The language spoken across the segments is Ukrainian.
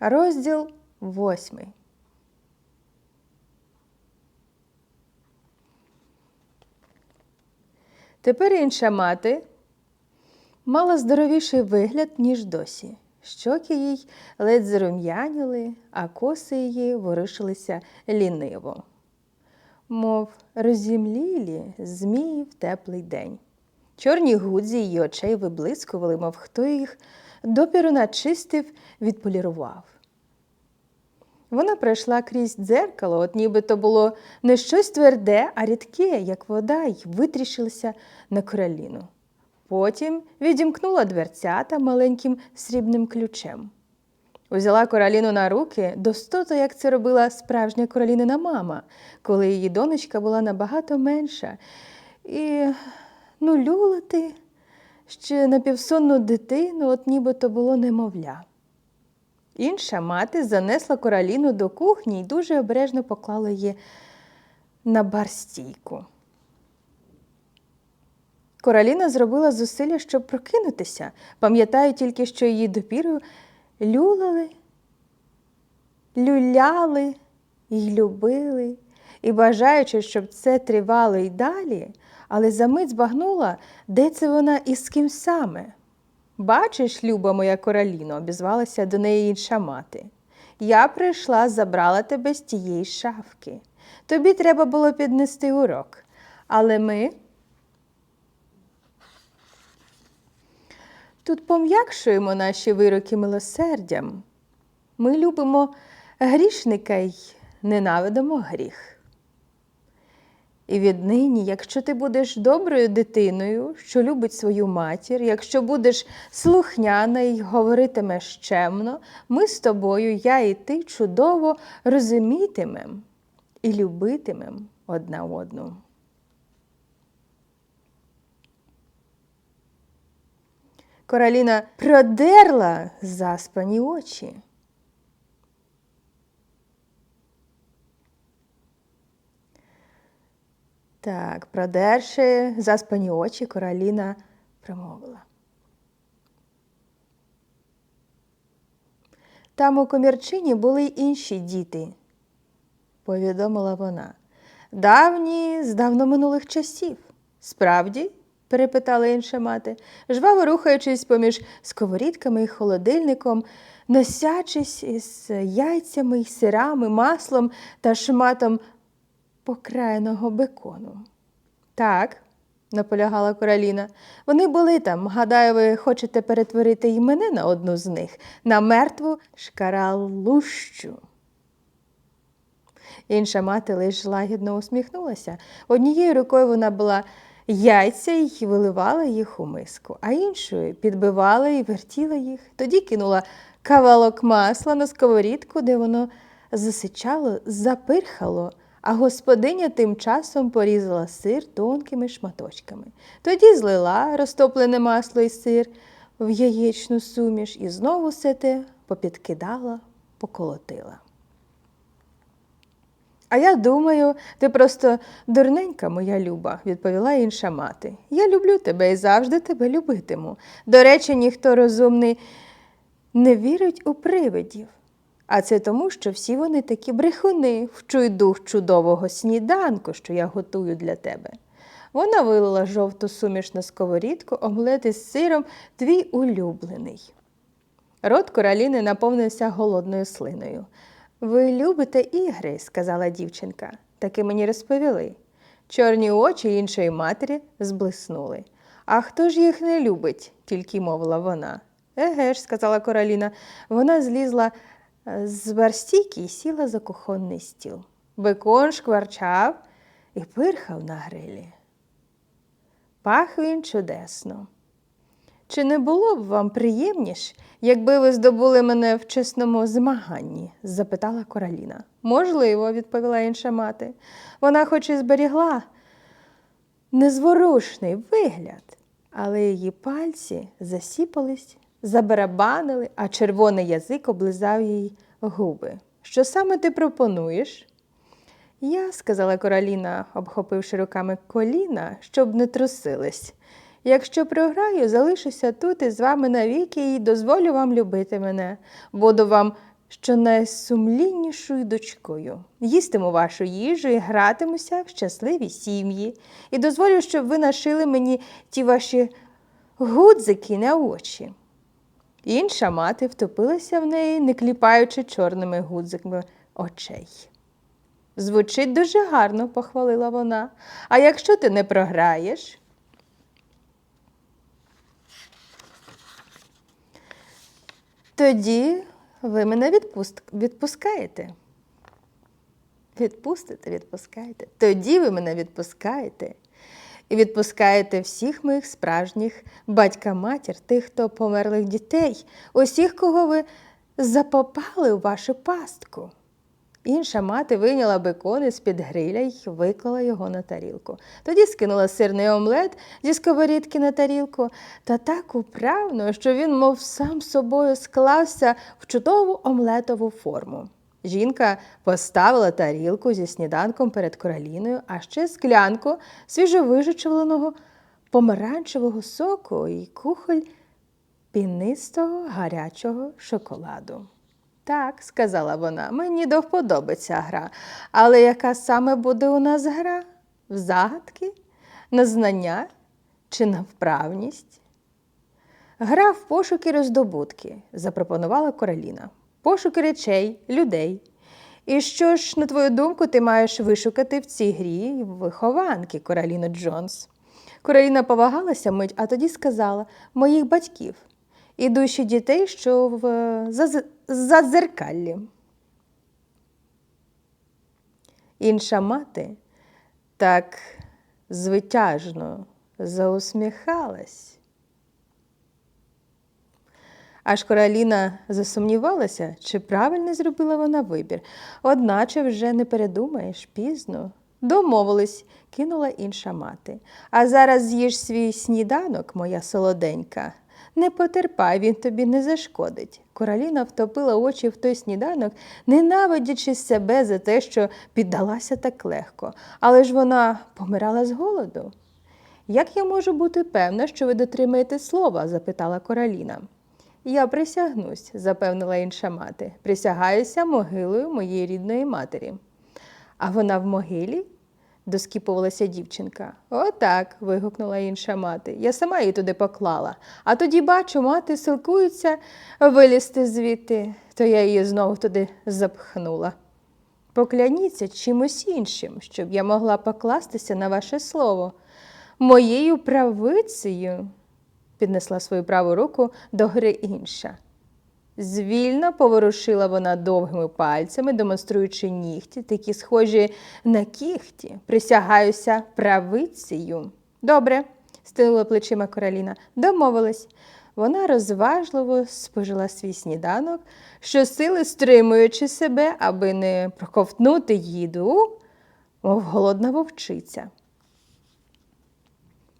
Розділ восьмий. Тепер інша мати мала здоровіший вигляд, ніж досі. Щоки їй ледь зарум'яніли, а коси її ворушилися ліниво, мов розімлілі змії в теплий день. Чорні гудзі її очей виблискували, мов хто їх допіру начистив, відполірував. Вона пройшла крізь дзеркало, от ніби то було не щось тверде, а рідке, як вода, й витріщилася на короліну. Потім відімкнула дверцята маленьким срібним ключем. Узяла короліну на руки достото, як це робила справжня королінина мама, коли її донечка була набагато менша. І ну, люлати ще напівсонну дитину, от ніби то було немовля. Інша мати занесла короліну до кухні і дуже обережно поклала її на барстійку. Короліна зробила зусилля, щоб прокинутися. Пам'ятаю тільки, що її допіру люлали, люляли й любили, і бажаючи, щоб це тривало й далі, але за мить збагнула, де це вона і з ким саме. Бачиш, люба моя короліно, обізвалася до неї інша мати. Я прийшла, забрала тебе з тієї шафки. Тобі треба було піднести урок. Але ми тут пом'якшуємо наші вироки милосердям. Ми любимо грішника й ненавидимо гріх. І віднині, якщо ти будеш доброю дитиною, що любить свою матір, якщо будеш слухняна і говоритимеш чемно, ми з тобою, я і ти, чудово розумітимем і любитимем одна одну. Короліна продерла заспані очі. Так, продерши заспані очі, короліна промовила. Там у комірчині були й інші діти, повідомила вона. Давні з давно минулих часів. Справді? перепитала інша мати, жваво рухаючись поміж сковорідками і холодильником, носячись із яйцями, й сирами, маслом та шматом покраєного бекону. Так, наполягала Короліна, вони були там. Гадаю, ви хочете перетворити і мене на одну з них, на мертву шкаралущу. Інша мати лиш лагідно усміхнулася. Однією рукою вона була яйця і виливала їх у миску, а іншою підбивала і вертіла їх. Тоді кинула кавалок масла на сковорідку, де воно засичало, запирхало, а господиня тим часом порізала сир тонкими шматочками. Тоді злила розтоплене масло і сир в яєчну суміш і знову все те попідкидала, поколотила. А я думаю, ти просто дурненька, моя люба, відповіла інша мати. Я люблю тебе і завжди тебе любитиму. До речі, ніхто розумний не вірить у привидів. А це тому, що всі вони такі брехуни, вчуй дух чудового сніданку, що я готую для тебе. Вона вилила жовту суміш на сковорідку, омлет із сиром, твій улюблений. Рот короліни наповнився голодною слиною. Ви любите ігри, сказала дівчинка. Таки мені розповіли. Чорні очі іншої матері зблиснули. А хто ж їх не любить? тільки мовила вона. Еге ж, сказала Короліна. Вона злізла з барстійки і сіла за кухонний стіл. Бекон шкварчав і пирхав на грилі. Пах він чудесно. Чи не було б вам приємніше, якби ви здобули мене в чесному змаганні? запитала Короліна. Можливо, відповіла інша мати. Вона хоч і зберігла незворушний вигляд, але її пальці засіпались, забарабанили, а червоний язик облизав їй губи. Що саме ти пропонуєш? Я, сказала Короліна, обхопивши руками коліна, щоб не трусились. Якщо програю, залишуся тут із вами навіки і дозволю вам любити мене. Буду вам що найсумліннішою дочкою. Їстиму вашу їжу і гратимуся в щасливі сім'ї. І дозволю, щоб ви нашили мені ті ваші гудзики на очі. Інша мати втопилася в неї, не кліпаючи чорними гудзиками очей. Звучить дуже гарно, похвалила вона. А якщо ти не програєш, тоді ви мене відпускаєте. Відпустите, відпускаєте. Тоді ви мене відпускаєте. І відпускаєте всіх моїх справжніх батька-матір, тих, хто померлих дітей, усіх, кого ви запопали у вашу пастку. Інша мати вийняла бекон із під гриля й виклала його на тарілку. Тоді скинула сирний омлет зі сковорідки на тарілку та так управно, що він, мов сам собою, склався в чудову омлетову форму. Жінка поставила тарілку зі сніданком перед короліною, а ще склянку свіжовижичуваленого помаранчевого соку і кухоль пінистого гарячого шоколаду. Так, сказала вона, мені до вподоби ця гра. Але яка саме буде у нас гра? В загадки? На знання чи на вправність? Гра в пошуки роздобутки, запропонувала Короліна. Пошуки речей, людей. І що ж, на твою думку, ти маєш вишукати в цій грі вихованки Короліно Джонс? Короліна повагалася мить, а тоді сказала моїх батьків і душі дітей, що в заз- зазеркаллі. Інша мати так звитяжно заусміхалась. Аж Короліна засумнівалася, чи правильно зробила вона вибір. Одначе вже не передумаєш пізно. Домовились, кинула інша мати. А зараз з'їж свій сніданок, моя солоденька. Не потерпай, він тобі не зашкодить. Короліна втопила очі в той сніданок, ненавидячи себе за те, що піддалася так легко. Але ж вона помирала з голоду. Як я можу бути певна, що ви дотримаєте слова? запитала Короліна. Я присягнусь, запевнила інша мати. Присягаюся могилою моєї рідної матері. А вона в могилі? доскіпувалася дівчинка. Отак. вигукнула інша мати. Я сама її туди поклала. А тоді бачу, мати силкується вилізти звідти, то я її знову туди запхнула. Покляніться чимось іншим, щоб я могла покластися на ваше слово. Моєю правицею, піднесла свою праву руку до гри інша. Звільно поворушила вона довгими пальцями, демонструючи нігті, такі схожі на кіхті. Присягаюся правицею. Добре, стинула плечима Короліна. Домовилась. Вона розважливо спожила свій сніданок, щосили стримуючи себе, аби не проковтнути їду, мов голодна вовчиця.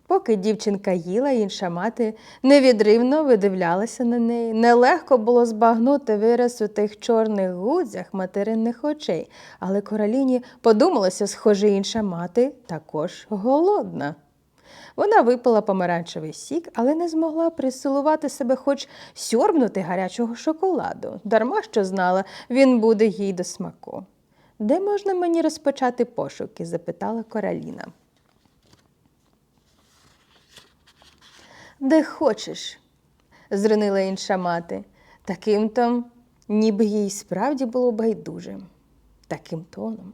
Поки дівчинка їла, інша мати невідривно видивлялася на неї. Нелегко було збагнути вираз у тих чорних гудзях материнних очей, але короліні подумалося, схоже, інша мати також голодна. Вона випила помаранчевий сік, але не змогла присилувати себе хоч сьорбнути гарячого шоколаду, дарма що знала, він буде їй до смаку. Де можна мені розпочати пошуки? запитала Короліна. Де хочеш, зринила інша мати. Таким то, ніби їй справді було байдуже. Таким тоном.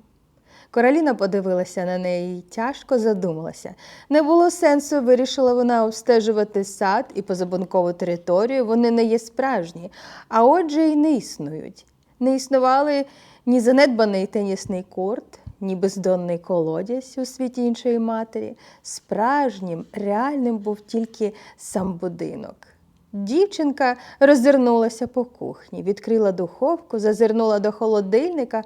Короліна подивилася на неї і тяжко задумалася. Не було сенсу, вирішила вона обстежувати сад і позабункову територію. Вони не є справжні, а отже й не існують. Не існували ні занедбаний тенісний корт, ні бездонний колодязь у світі іншої матері. Справжнім, реальним був тільки сам будинок. Дівчинка роззирнулася по кухні, відкрила духовку, зазирнула до холодильника,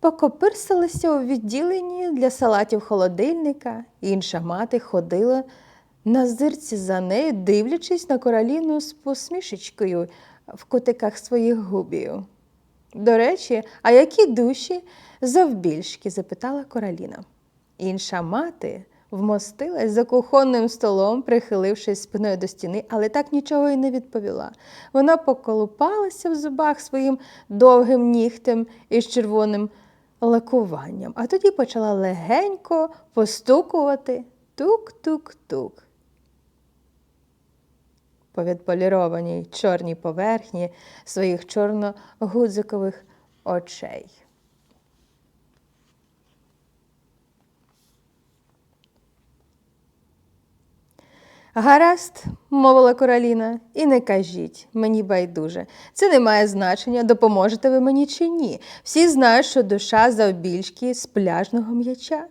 покопирсалася у відділенні для салатів холодильника. Інша мати ходила на зирці за нею, дивлячись на короліну з посмішечкою в кутиках своїх губів. До речі, а які душі завбільшки? запитала Короліна. Інша мати вмостилась за кухонним столом, прихилившись спиною до стіни, але так нічого й не відповіла. Вона поколупалася в зубах своїм довгим нігтем із червоним лакуванням, а тоді почала легенько постукувати тук-тук-тук. По відполірованій чорній поверхні своїх чорно-гудзикових очей. Гаразд, мовила Короліна, і не кажіть, мені байдуже. Це не має значення, допоможете ви мені чи ні. Всі знають, що душа завбільшки з пляжного м'яча.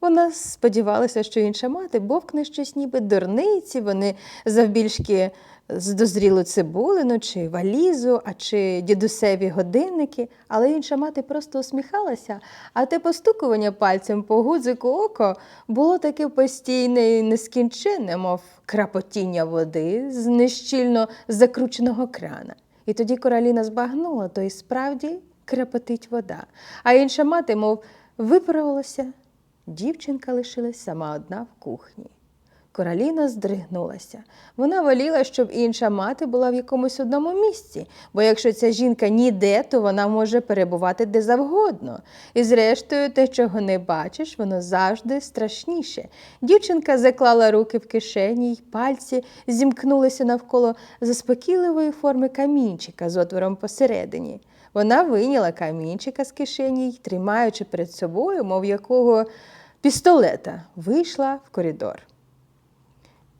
Вона сподівалася, що інша мати бовкне щось ніби дурниці, вони завбільшки з дозрілу цибулину чи валізу, а чи дідусеві годинники, але інша мати просто усміхалася, а те постукування пальцем по гудзику око було таке постійне і нескінченне, мов крапотіння води з нещільно закрученого крана. І тоді короліна збагнула, то і справді крапотить вода. А інша мати, мов виправилася, дівчинка лишилась сама одна в кухні. Короліна здригнулася. Вона воліла, щоб інша мати була в якомусь одному місці, бо якщо ця жінка ніде, то вона може перебувати де завгодно. І зрештою, те, чого не бачиш, воно завжди страшніше. Дівчинка заклала руки в кишені, й пальці зімкнулися навколо заспокійливої форми камінчика з отвором посередині. Вона вийняла камінчика з кишені й, тримаючи перед собою, мов якого пістолета, вийшла в коридор.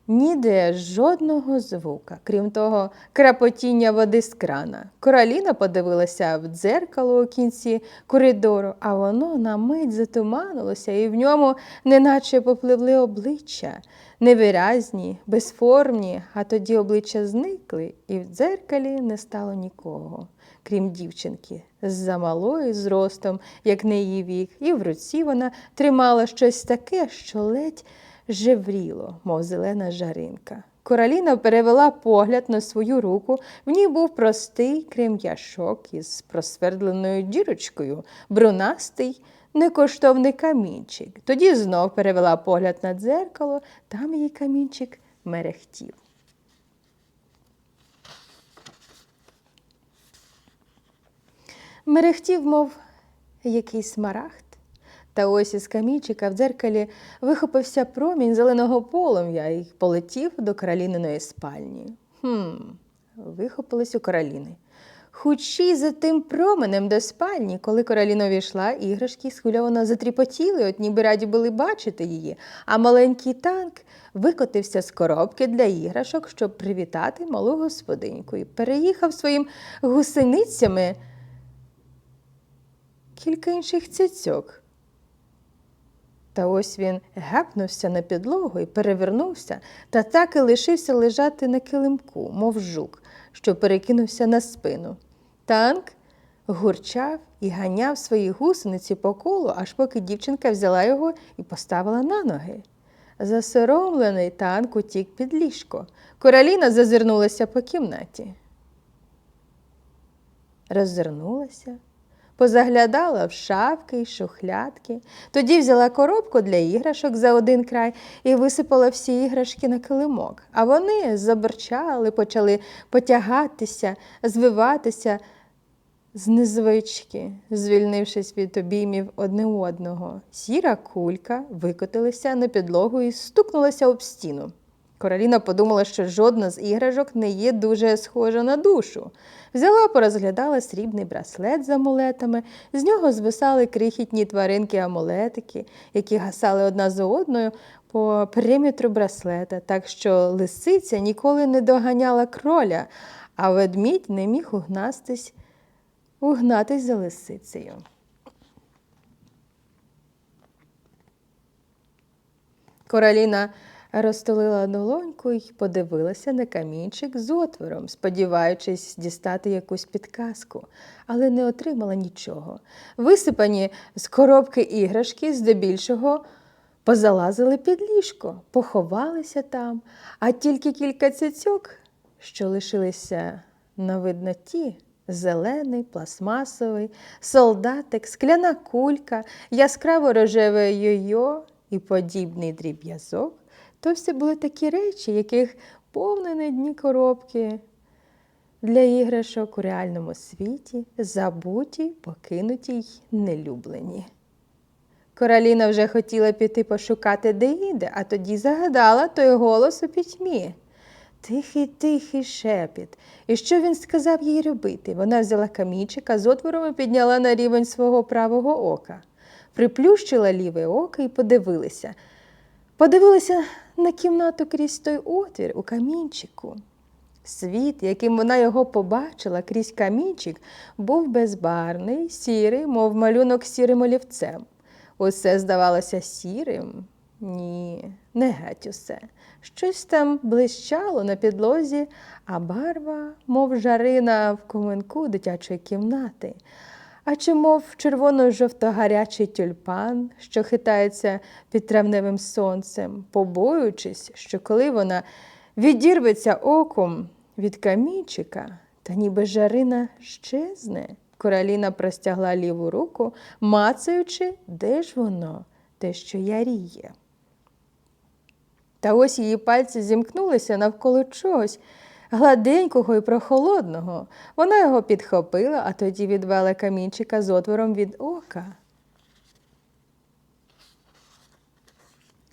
Ніде жодного звука, крім того, крапотіння води з крана. Короліна подивилася в дзеркало у кінці коридору, а воно на мить затуманилося, і в ньому неначе попливли обличчя, невиразні, безформні, а тоді обличчя зникли, і в дзеркалі не стало нікого, крім дівчинки, замалою зростом, як на її вік, і в руці вона тримала щось таке, що ледь жевріло, мов зелена жаринка. Короліна перевела погляд на свою руку. В ній був простий крем'яшок із просвердленою дірочкою, брунастий, некоштовний камінчик. Тоді знов перевела погляд на дзеркало, там її камінчик мерехтів. Мерехтів, мов якийсь смарагд. Та ось із камінчика в дзеркалі вихопився промінь зеленого полум'я і полетів до Кароліниної спальні. Хм, вихопились у Кароліни. Хучі за тим променем до спальні, коли Короліна війшла, іграшки схвильовано затріпотіли, от ніби раді були бачити її, а маленький танк викотився з коробки для іграшок, щоб привітати малу господиньку, і переїхав своїм гусеницями кілька інших цяцьок. Та ось він гепнувся на підлогу і перевернувся, та так і лишився лежати на килимку, мов жук, що перекинувся на спину. Танк гурчав і ганяв свої гусениці по колу, аж поки дівчинка взяла його і поставила на ноги. Засоромлений танк утік під ліжко. Короліна зазирнулася по кімнаті. Роззирнулася, позаглядала в шафки й шухлядки, тоді взяла коробку для іграшок за один край і висипала всі іграшки на килимок. А вони заборчали, почали потягатися, звиватися з незвички, звільнившись від обіймів одне одного. Сіра кулька викотилася на підлогу і стукнулася об стіну. Короліна подумала, що жодна з іграшок не є дуже схожа на душу. Взяла, порозглядала срібний браслет з амулетами, з нього звисали крихітні тваринки-амулетики, які гасали одна за одною по периметру браслета, так що лисиця ніколи не доганяла кроля, а ведмідь не міг угнастись, угнатись за лисицею. Короліна розтулила долоньку і подивилася на камінчик з отвором, сподіваючись дістати якусь підказку, але не отримала нічого. Висипані з коробки іграшки здебільшого позалазили під ліжко, поховалися там, а тільки кілька цяцьок, що лишилися на видноті. Зелений, пластмасовий, солдатик, скляна кулька, яскраво рожеве йо-йо і подібний дріб'язок, то все були такі речі, яких повнені дні коробки для іграшок у реальному світі, забуті, покинуті й нелюблені. Кораліна вже хотіла піти пошукати деінде, а тоді загадала той голос у пітьмі. Тихий, тихий шепіт. І що він сказав їй робити? Вона взяла камінчика з отвором і підняла на рівень свого правого ока, приплющила ліве око і подивилася. Подивилася на кімнату крізь той отвір у камінчику. Світ, яким вона його побачила крізь камінчик, був безбарний, сірий, мов малюнок сірим олівцем. Усе здавалося сірим? Ні, не геть усе. Щось там блищало на підлозі, а барва, мов жарина в коменку дитячої кімнати, а чи мов червоно-жовто-гарячий тюльпан, що хитається під травневим сонцем, побоюючись, що коли вона відірветься оком від камінчика, та ніби жарина щезне. Короліна простягла ліву руку, мацаючи, де ж воно, те, що яріє. Та ось її пальці зімкнулися навколо чогось гладенького і прохолодного. Вона його підхопила, а тоді відвела камінчика з отвором від ока.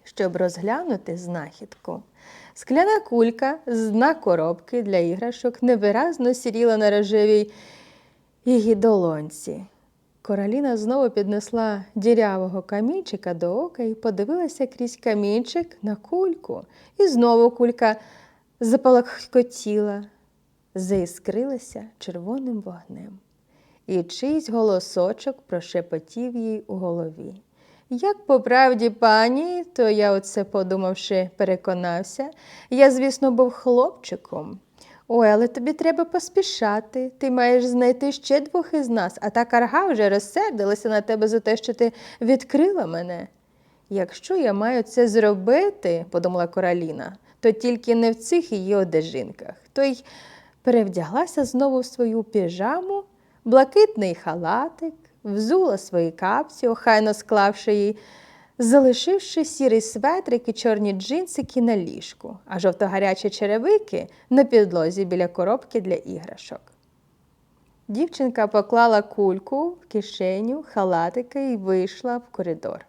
Щоб розглянути знахідку. Скляна кулька з дна коробки для іграшок невиразно сіріла на рожевій її долонці. Короліна знову піднесла дірявого камінчика до ока і подивилася крізь камінчик на кульку. І знову кулька запалахкотіла, заіскрилася червоним вогнем. І чийсь голосочок прошепотів їй у голові. Як по правді, пані, то я оце подумавши, переконався. Я, звісно, був хлопчиком. Ой, але тобі треба поспішати. Ти маєш знайти ще двох із нас, а та карга вже розсердилася на тебе за те, що ти відкрила мене. Якщо я маю це зробити, подумала Кораліна, то тільки не в цих її одежинках. То й перевдяглася знову в свою піжаму, блакитний халатик, взула свої капці, охайно склавши її, залишивши сірий светрик і чорні джинсики на ліжку, а жовтогарячі черевики на підлозі біля коробки для іграшок. Дівчинка поклала кульку в кишеню, халатика і вийшла в коридор.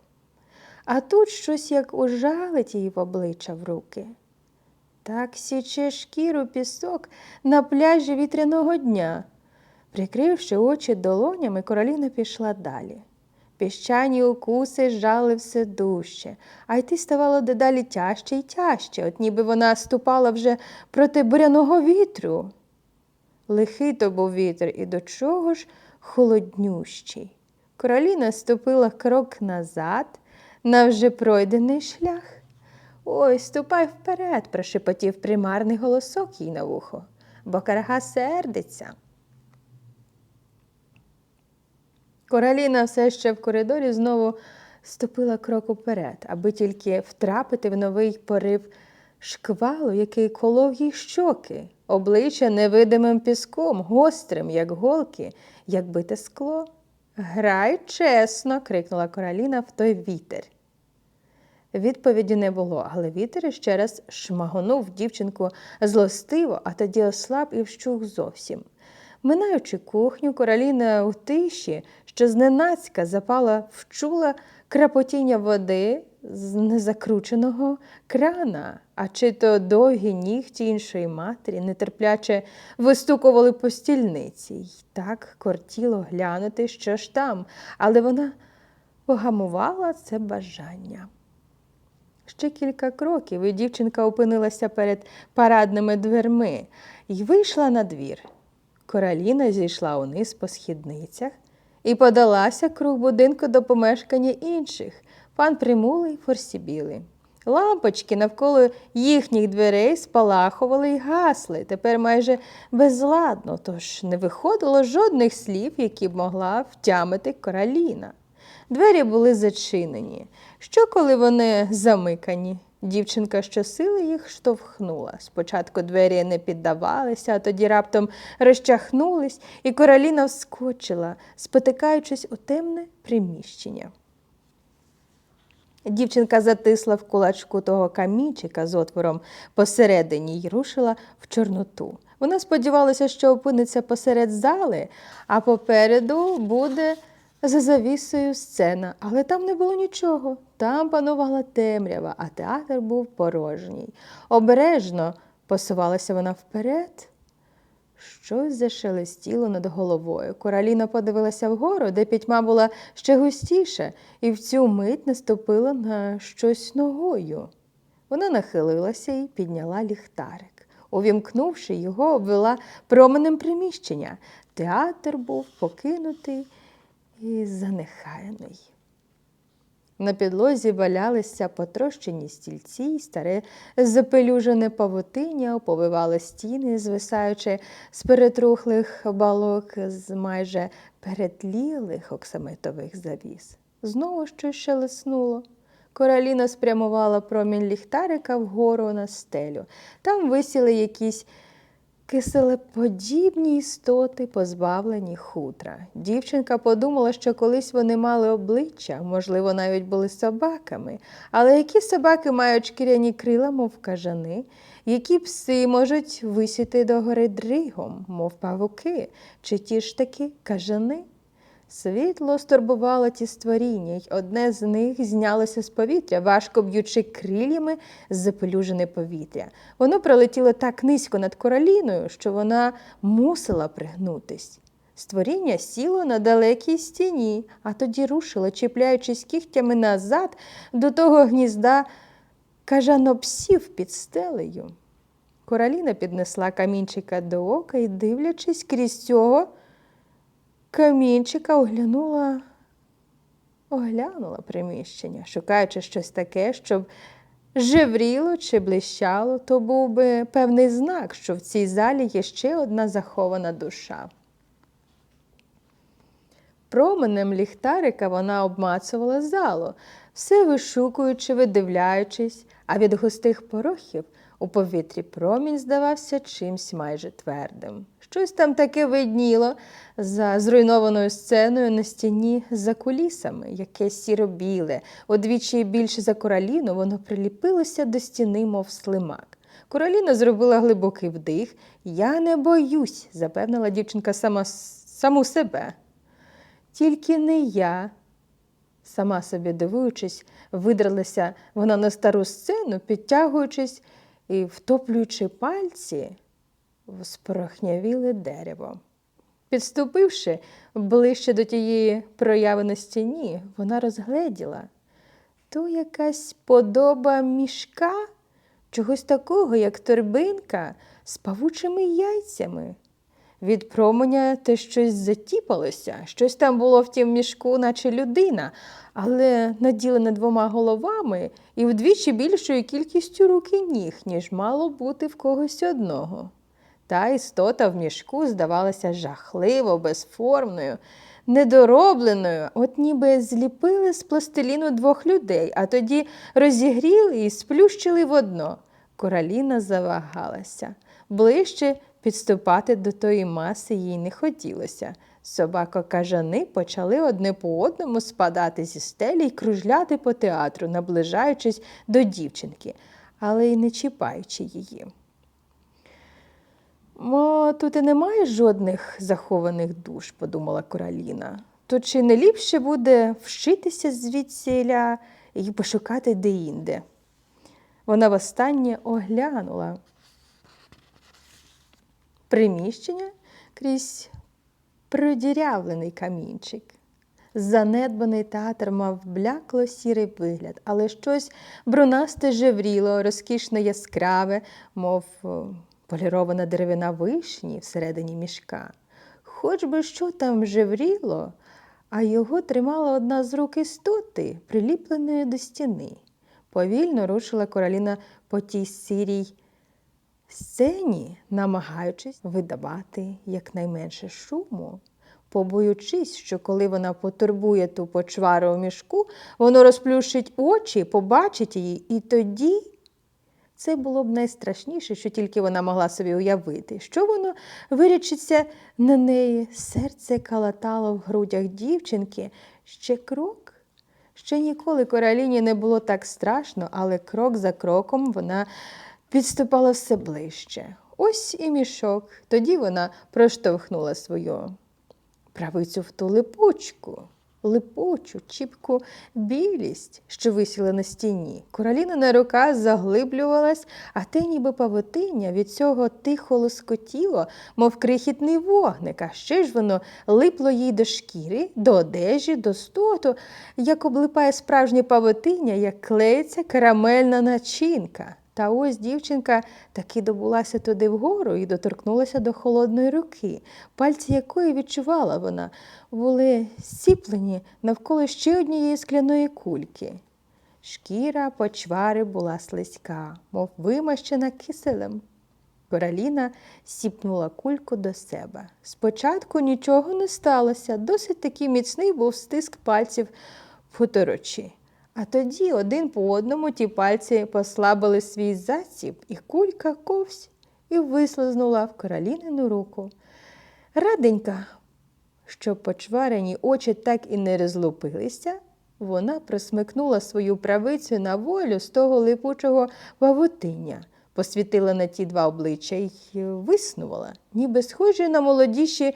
А тут щось як ужалить її в обличчя в руки. Так січе шкіру пісок на пляжі вітряного дня. Прикривши очі долонями, Короліна пішла далі. Піщані укуси жали все дужче, а йти ставало дедалі тяжче й тяжче, от ніби вона ступала вже проти буряного вітру. Лихий то був вітер і до чого ж холоднющий. Короліна ступила крок назад на вже пройдений шлях. Ой, ступай вперед, прошепотів примарний голосок їй на вухо, бо карга сердиться. Короліна все ще в коридорі знову ступила крок уперед, аби тільки втрапити в новий порив шквалу, який колов їй щоки, обличчя невидимим піском, гострим, як голки, як бите скло. Грай чесно, крикнула Короліна в той вітер. Відповіді не було, але вітер ще раз шмагонув дівчинку злостиво, а тоді ослаб і вщух зовсім. Минаючи кухню, Короліна у тиші, що зненацька запала, вчула крапотіння води з незакрученого крана, а чи то довгі нігті іншої матері нетерпляче вистукували по стільниці. й так кортіло глянути, що ж там, але вона погамувала це бажання. Ще кілька кроків, і дівчинка опинилася перед парадними дверми і вийшла на двір. Короліна зійшла униз по східницях і подалася круг будинку до помешкання інших, пан Примулий форсібіли. Лампочки навколо їхніх дверей спалахували й гасли, тепер майже безладно, тож не виходило жодних слів, які б могла втямити короліна. Двері були зачинені. Що, коли вони замикані? Дівчинка щосили їх штовхнула. Спочатку двері не піддавалися, а тоді раптом розчахнулись, і короліна вскочила, спотикаючись у темне приміщення. Дівчинка затисла в кулачку того камінчика з отвором посередині й рушила в Чорноту. Вона сподівалася, що опиниться посеред зали, а попереду буде за завісою сцена, але там не було нічого. Там панувала темрява, а театр був порожній. Обережно посувалася вона вперед. Щось зашелестіло над головою. Кораліна подивилася вгору, де пітьма була ще густіше, і в цю мить наступила на щось ногою. Вона нахилилася і підняла ліхтарик. Увімкнувши його, обвела променем приміщення. Театр був покинутий і занехаяний. На підлозі валялися потрощені стільці, й старе запелюжене павутиння оповивало стіни, звисаючи з перетрухлих балок з майже перетлілих оксамитових завіс. Знову щось шелеснуло. Кораліна спрямувала промінь ліхтарика вгору на стелю. Там висіли якісь киселеподібні істоти, позбавлені хутра. Дівчинка подумала, що колись вони мали обличчя, можливо, навіть були собаками. Але які собаки мають шкіряні крила, мов кажани, які пси можуть висіти догори дригом, мов павуки, чи ті ж таки кажани? Світло стурбувало ті створіння, й одне з них знялося з повітря, важко б'ючи крильями з запелюжене повітря. Воно пролетіло так низько над короліною, що вона мусила пригнутись. Створіння сіло на далекій стіні, а тоді рушило, чіпляючись кігтями назад до того гнізда кажанопсів під стелею. Короліна піднесла камінчика до ока і, дивлячись крізь цього, камінчика оглянула, оглянула приміщення, шукаючи щось таке, щоб жевріло чи блищало, то був би певний знак, що в цій залі є ще одна захована душа. Променем ліхтарика вона обмацувала залу, все вишукуючи, видивляючись, а від густих порохів у повітрі промінь здавався чимсь майже твердим. Щось там таке видніло за зруйнованою сценою на стіні за кулісами, яке сіро-біле, удвічі більше за короліну, воно приліпилося до стіни, мов слимак. Короліна зробила глибокий вдих. Я не боюсь, запевнила дівчинка сама саму себе. Тільки не я. Сама собі дивуючись, видралася вона на стару сцену, підтягуючись і втоплюючи пальці в спорохнявіле дерево. Підступивши ближче до тієї прояви на стіні, вона розгледіла то якась подоба мішка, чогось такого, як торбинка з павучими яйцями. Від променя те щось затіпалося, щось там було в тім мішку, наче людина, але наділене двома головами і вдвічі більшою кількістю рук і ніг, ніж мало бути в когось одного. Та істота в мішку здавалася жахливо, безформною, недоробленою, от ніби зліпили з пластиліну двох людей, а тоді розігріли і сплющили водно. Кораліна завагалася. Ближче підступати до тої маси їй не хотілося. Собако-кажани почали одне по одному спадати зі стелі й кружляти по театру, наближаючись до дівчинки, але й не чіпаючи її. Мо тут і немає жодних захованих душ, подумала Кораліна. То чи не ліпше буде вшитися звідсіля і пошукати деінде? Вона востаннє оглянула приміщення крізь продірявлений камінчик. Занедбаний театр мав блякло сірий вигляд, але щось брунасте жевріло, розкішно яскраве, мов полірована деревина вишні всередині мішка. Хоч би що там жевріло, а його тримала одна з рук істоти, приліпленої до стіни. Повільно рушила короліна по тій сірій сцені, намагаючись видавати якнайменше шуму, побоючись, що коли вона потурбує ту почвару у мішку, воно розплющить очі, побачить її, і тоді це було б найстрашніше, що тільки вона могла собі уявити, що воно вирічиться на неї. Серце калатало в грудях дівчинки. Ще крок, Ще ніколи Кораліні не було так страшно, але крок за кроком вона підступала все ближче. Ось і мішок. Тоді вона проштовхнула свою правицю в ту липучку, липучу, чіпку білість, що висіла на стіні. Кораліна рука заглиблювалась, а те ніби павутиння від цього тихо лоскотіло, мов крихітний вогник, а ще ж воно липло їй до шкіри, до одежі, до стоту, як облипає справжнє павутиння, як клеїться карамельна начинка. Та ось дівчинка таки добулася туди вгору і доторкнулася до холодної руки, пальці якої відчувала вона, були сіплені навколо ще однієї скляної кульки. Шкіра почвари була слизька, мов вимащена киселем. Кораліна сіпнула кульку до себе. Спочатку нічого не сталося, досить таки міцний був стиск пальців футорочі. А тоді один по одному ті пальці послабили свій засіб, і кулька ковсь і вислизнула в королінину руку. Раденька, щоб почварені очі так і не розлупилися, вона просмикнула свою правицю на волю з того липучого павутиння, посвітила на ті два обличчя і виснувала, ніби схожі на молодіші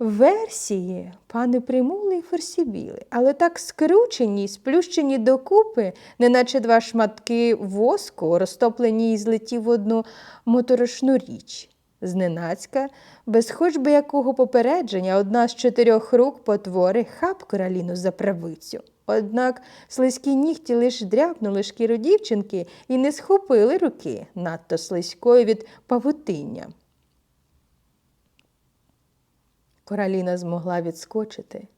версії пани Примули і Форсібіли, але так скручені, сплющені докупи, неначе два шматки воску, розтоплені і злеті в одну моторошну річ. Зненацька, без хоч би якого попередження, одна з чотирьох рук потвори хап короліну за правицю. Однак слизькі нігті лиш дряпнули шкіру дівчинки і не схопили руки, надто слизької від павутиння. Кораліна змогла відскочити.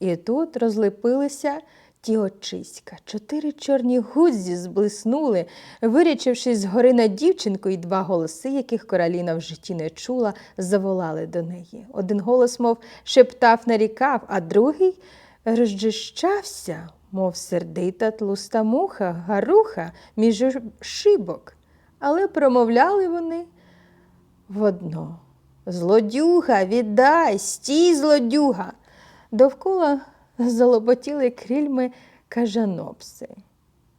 І тут розлепилися ті очиська. Чотири чорні гудзі зблиснули, вирячившись згори на дівчинку, і два голоси, яких Кораліна в житті не чула, заволали до неї. Один голос, мов шептав, нарікав, а другий розджищався, мов сердита тлуста муха, гаруха між шибок. Але промовляли вони в одно. Злодюга, віддай, стій, злодюга. Довкола залоботіли крильми кажанопси.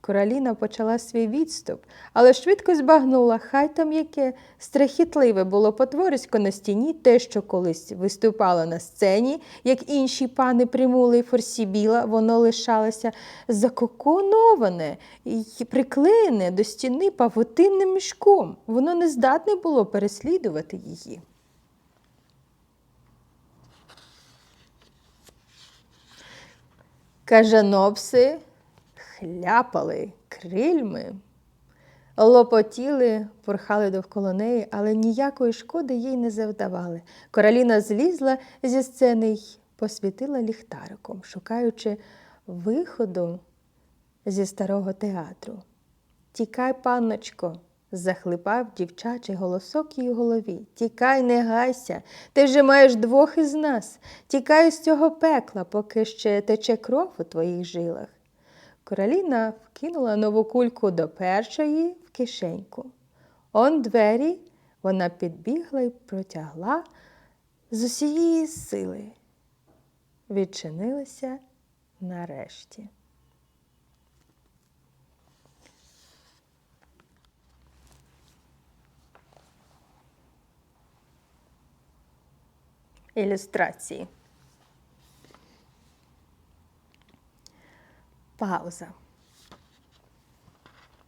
Кораліна почала свій відступ, але швидко збагнула, хай там яке страхітливе було потворисько на стіні, те, що колись виступало на сцені, як інші пани примули й форсібіла, воно лишалося закоконоване і приклеєне до стіни павутинним мішком. Воно не здатне було переслідувати її. Кажанопси хляпали крильми, лопотіли, порхали довкола неї, але ніякої шкоди їй не завдавали. Короліна злізла зі сцени й посвітила ліхтариком, шукаючи виходу зі старого театру. Тікай, панночко, захлипав дівчачий голосок її голові. Тікай, не гайся, ти вже маєш двох із нас. Тікай з цього пекла, поки ще тече кров у твоїх жилах. Короліна вкинула нову кульку до першої в кишеньку. Он двері вона підбігла і протягла з усієї сили. Відчинилися нарешті. Ілюстрації. Пауза.